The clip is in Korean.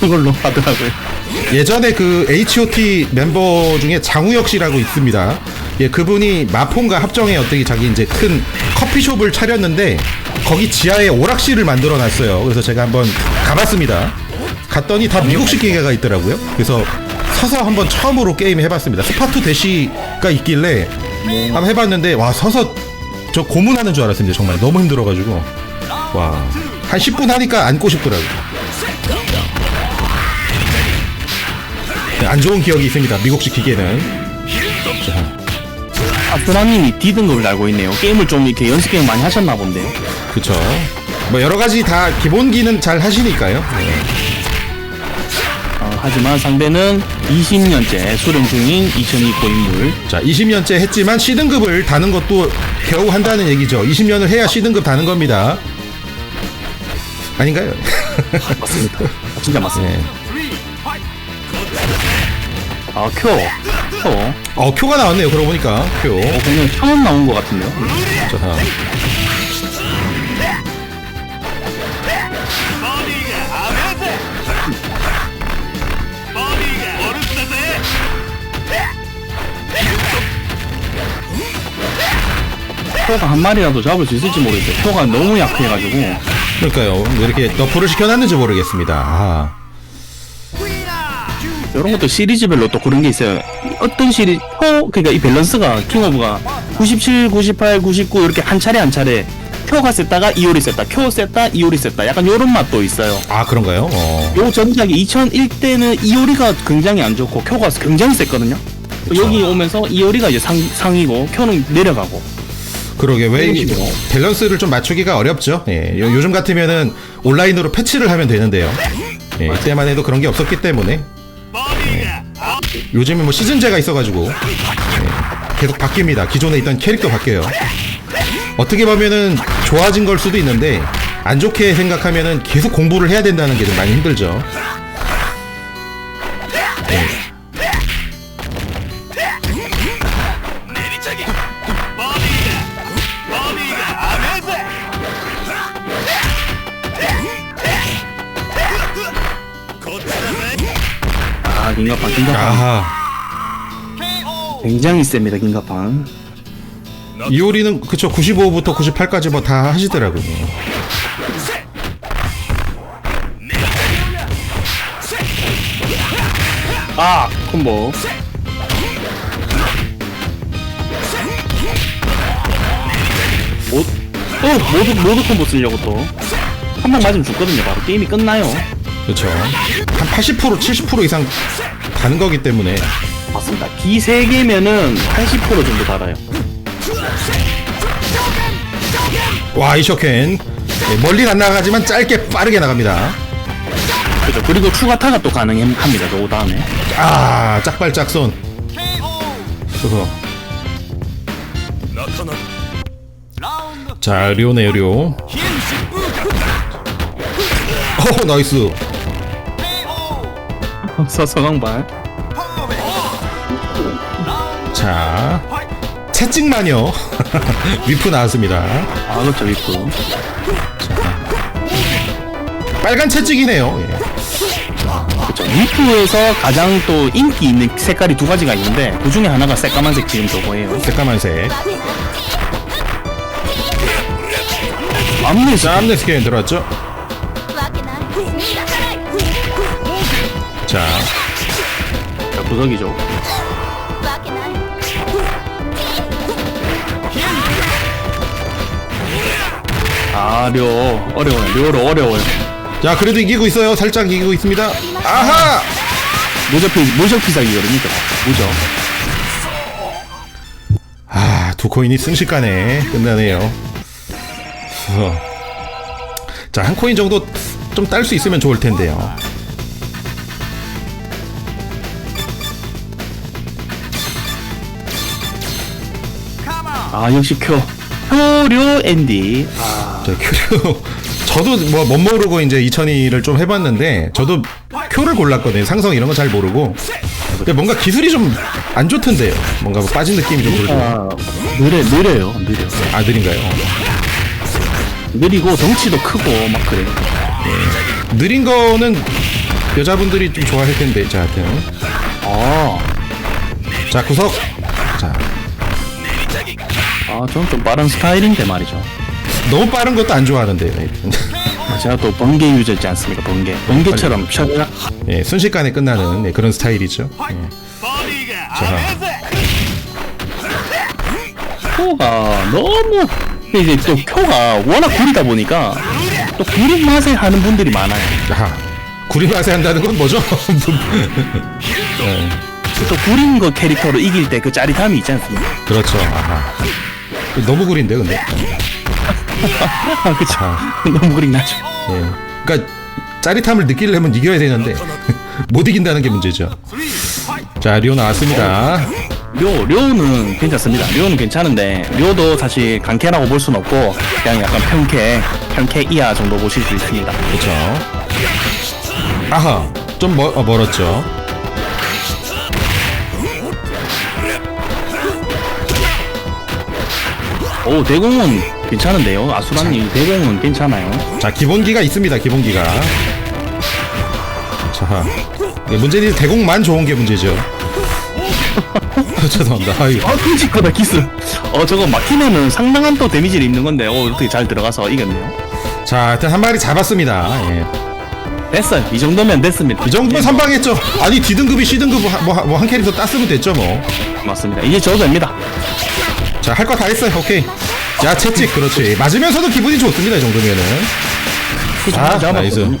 그걸로 하더라고요. 예전에 그 H.O.T 멤버 중에 장우혁 씨라고 있습니다. 예, 그분이 마폰과 합정에 어떻게 자기 이제 큰 커피숍을 차렸는데 거기 지하에 오락실을 만들어 놨어요. 그래서 제가 한번 가봤습니다. 갔더니 다 미국식 기계가 있더라고요. 그래서 서서 한번 처음으로 게임 해봤습니다. 스파투 대시가 있길래 한번 해봤는데 와 서서 저 고문하는 줄 알았습니다. 정말 너무 힘들어가지고 와 한 10분 하니까 앉고 싶더라고요. 안 좋은 기억이 있습니다. 미국식 기계는. 자, 아스라님이 D 등급을 달고 있네요. 게임을 좀 이렇게 연습 게임 많이 하셨나 본데요. 그쵸. 뭐 여러 가지 다 기본기는 잘 하시니까요. 네. 어, 하지만 상대는 20년째 수련 중인 2002 고 인물. 자, 20년째 했지만 C등급을 다는 것도 겨우 한다는 얘기죠. 20년을 해야 C등급 다는 겁니다. 아닌가요? 맞습니다. 아, 진짜 맞습니다. 네. 아, 쿄. 쿄. 어, 어, 큐가 나왔네요. 그러고 보니까. 큐. 그냥 처음 나온 것 같은데요. 자, 다음. 쿄가 한 마리라도 잡을 수 있을지 모르겠어요. 쿄가 너무 약해가지고. 그러니까요. 왜 이렇게 너프를 시켜놨는지 모르겠습니다. 아. 이런 것도 시리즈별로 또 그런 게 있어요. 어떤 시리즈, 표, 그러니까 이 밸런스가 킹오브가 97, 98, 99 이렇게 한 차례 한 차례 표가 셌다가 이올이 셌다, 표 셌다, 이올이 셌다. 약간 요런 맛도 있어요. 아, 그런가요? 어. 요 전작이 2001 때는 이오리가 굉장히 안 좋고 쿄가 굉장히 셌거든요. 여기 오면서 이오리가 이제 상, 상이고 쿄는 내려가고 그러게 왜. 밸런스를 좀 맞추기가 어렵죠. 예, 요, 요즘 같으면은 온라인으로 패치를 하면 되는데요. 예, 이때만 해도 그런 게 없었기 때문에 예, 요즘은 뭐 시즌제가 있어가지고 예, 계속 바뀝니다. 기존에 있던 캐릭터 바뀌어요. 어떻게 보면은 좋아진 걸 수도 있는데 안 좋게 생각하면은 계속 공부를 해야 된다는 게 좀 많이 힘들죠. 아 긴가판 긴가판. 아하. 굉장히 셉니다 긴가판. 이오리는 그쵸 95부터 98까지 뭐 다 하시더라고요. 아 콤보. 모, 어 모두 모두 콤보 쓰려고 또. 한방 맞으면 죽거든요. 바로 게임이 끝나요 그렇죠. 한 80% 70% 이상 가는 거기 때문에 맞습니다 기 3개면은 80% 정도 달아요 와 이쇼켄 예, 멀리 안 나가지만 짧게 빠르게 나갑니다. 그죠 그리고 추가 타가 또 가능합니다 그 다음에 아 짝발짝손. 그거. 자 료네요 료. 오 나이스. 서서강발 자 채찍 마녀 위프 나왔습니다. 아 그렇죠 있고 빨간 채찍이네요. 예. 그렇죠 위프에서 가장 또 인기 있는 색깔이 두 가지가 있는데 그 중에 하나가 새까만색 지금 저거예요 새까만색. 암네스 자 암네스 게임 들어왔죠? 자, 자 구석이죠. 아려 어려워요. 려로 어려워요. 자 그래도 이기고 있어요. 살짝 이기고 있습니다. 아하! 모적피 모적피사기거든요. 모적. 아두 코인이 순식간에 끝나네요. 자 한 코인 정도 좀 딸 수 있으면 좋을 텐데요. 아 역시 쿄 효료 앤디 아 자, 큐류. 저도 뭐 못 모르고 이제 2002를 좀 해봤는데, 저도 큐를 골랐거든요. 상성 이런 거 잘 모르고. 근데 뭔가 기술이 좀 안 좋던데요. 뭔가 뭐 빠진 느낌이 좀 들고. 아, 느려 느려요 느려 아, 느린가요? 느리고 덩치도 크고 막 그래요 느린 거는 여자분들이 좀 좋아할 텐데 자 하여튼 아, 자 구석 자 아, 저는 좀 빠른 스타일인데 말이죠. 너무 빠른 것도 안 좋아하는데 아, 제가 또 번개 유저지 않습니까? 번개. 번개처럼 펴 예, 순식간에 끝나는 예, 그런 스타일이죠 예. 자 큐가 너무 이제 또 큐가 워낙 구리다 보니까 또 구린 맛에 하는 분들이 많아요. 아, 구리 맛에 한다는 건 뭐죠? 예, 또 구린 거 캐릭터로 이길 때 그 짜릿함이 있지 않습니까? 그렇죠 아하. 너무 구린데 근데 아, 그쵸. 아. 너무 구린 나죠. 예. 그러니까 짜릿함을 느끼려면 이겨야 되는데 못 이긴다는 게 문제죠. 자 리오 나왔습니다. 료, 료는 괜찮습니다. 료는 괜찮은데, 료도 사실 강캐라고 볼 순 없고, 그냥 약간 평캐, 평캐 이하 정도 보실 수 있습니다. 그렇죠. 아하 좀 멀, 어, 멀었죠. 오, 대공은 괜찮은데요? 아수라님, 대공은 괜찮아요. 자 기본기가 있습니다. 기본기가. 자 예, 문제는 대공만 좋은 게 문제죠. 죄송합니다. 아이고. 아, 끔찍하다, 키스. 어, 저거 막히면은 상당한 또 데미지를 입는 건데, 어, 어떻게 잘 들어가서 이겼네요. 자 하여튼 한 마리 잡았습니다. 예. 됐어요. 이 정도면 됐습니다. 이 정도면 선방했죠. 아니 D등급이 C등급 뭐한 뭐한 캐릭터 땄으면 됐죠 뭐. 맞습니다. 이제 저도 됩니다. 자, 할 거 다 했어요. 오케이. 자, 채찍. 그렇지. 맞으면서도 기분이 좋습니다. 이 정도면은. 아, 나이스.